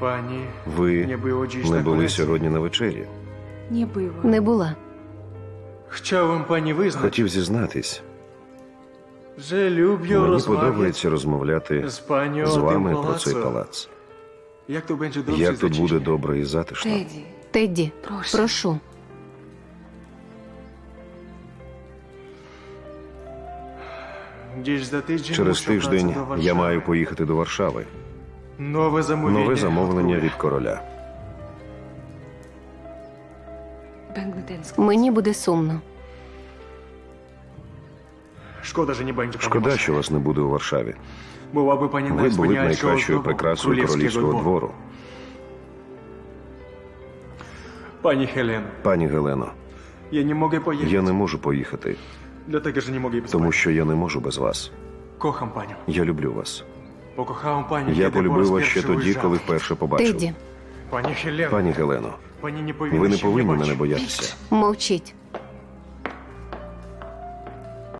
Pani, Ви не були сьогодні на вечері. Не була. Хотів зізнатись, мені подобається розмовляти з вами про цей палац. Як тут буде добре і затишно. Тедді, прошу. Через тиждень я маю поїхати до Варшави. Нове замовлення. Нове замовлення від короля. Мені буде сумно. Шкода, що вас не буде у Варшаві. Була би пані Ви були б найкращою прикрасою королівського двору. Пані Хелено, Пані Гелено, я не можу поїхати. я не можу поїхати, Dlatego, że nie mogę bez тому що я не можу без вас. Kocham panią. Я люблю вас. Покохав пані, Я полюбив вас ще тоді, коли вперше побачив. Тедді, Пані Хелено, Пані Гелено, пані не повинна ви не повинні мене боятися. мовчіть.